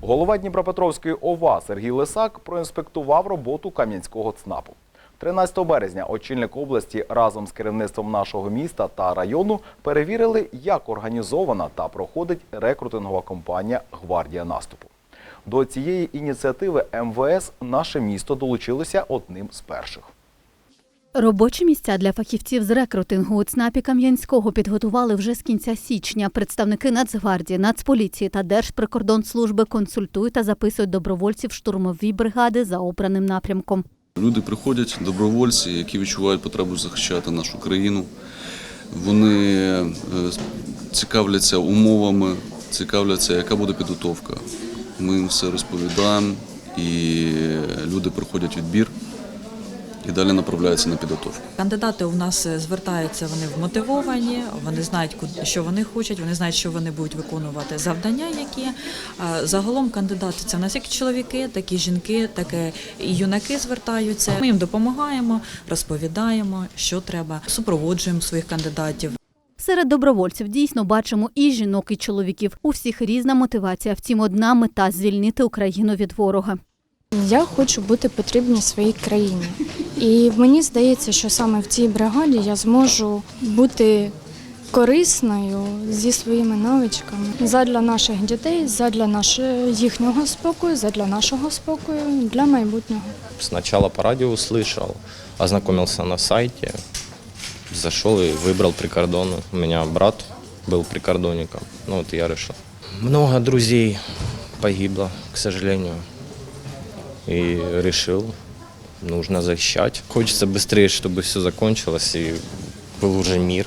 Голова Дніпропетровської ОВА Сергій Лисак проінспектував роботу Кам'янського ЦНАПу. 13 березня очільник області разом з керівництвом нашого міста та району перевірили, як організована та проходить рекрутингова кампанія Гвардія наступу. До цієї ініціативи МВС наше місто долучилося одним з перших. Робочі місця для фахівців з рекрутингу у ЦНАПі Кам'янського підготували вже з кінця січня. Представники Нацгвардії, Нацполіції та Держприкордонслужби консультують та записують добровольців штурмові бригади за обраним напрямком. Люди приходять, добровольці, які відчувають потребу захищати нашу країну. Вони е, цікавляться умовами, цікавляться, яка буде підготовка. Ми їм все розповідаємо, і люди проходять відбір і далі направляються на підготовку. Кандидати у нас е, звертаються, вони вмотивовані, вони знають, куди- що вони хочуть, вони знають, що вони будуть виконувати завдання, які загалом кандидати це в нас як чоловіки, так і жінки, так і юнаки звертаються. Ми їм допомагаємо, розповідаємо, що треба, супроводжуємо своїх кандидатів. Серед добровольців дійсно бачимо і жінок, і чоловіків. У всіх різна мотивація. Втім, одна мета звільнити Україну від ворога. Я хочу бути потрібній своїй країні. І мені здається, що саме в цій бригаді я зможу бути корисною зі своїми навичками задля наших дітей, задля нашого їхнього спокою, задля нашого спокою, для майбутнього. Сначала по радио услышал, ознакомился на сайте, зашел и выбрал прикордон. У меня брат был прикордонником, ну вот я решил. Много друзей погибло, к сожалению, и решил, нужно защищать. Хочется быстрее, чтобы все закончилось и был уже мир.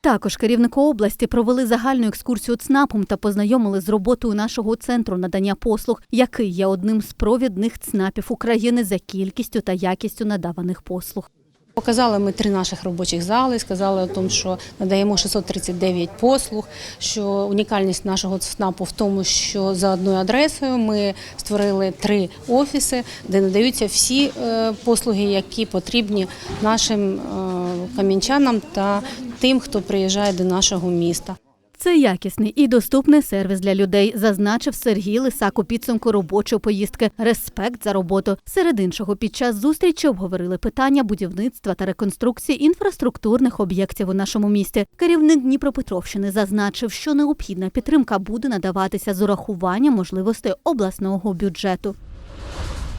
Також керівники області провели загальну екскурсію ЦНАПом та познайомили з роботою нашого центру надання послуг, який є одним з провідних ЦНАПів України за кількістю та якістю надаваних послуг. Показали ми три наших робочих зали, сказали що надаємо 639 послуг. Що унікальність нашого ЦНАПу в тому, що за одною адресою ми створили три офіси, де надаються всі е, послуги, які потрібні нашим камінчанам кам'янчанам та тим, хто приїжджає до нашого міста. Це якісний і доступний сервіс для людей, зазначив Сергій Лисак у підсумку робочої поїздки. Респект за роботу. Серед іншого, під час зустрічі обговорили питання будівництва та реконструкції інфраструктурних об'єктів у нашому місті. Керівник Дніпропетровщини зазначив, що необхідна підтримка буде надаватися з урахуванням можливостей обласного бюджету.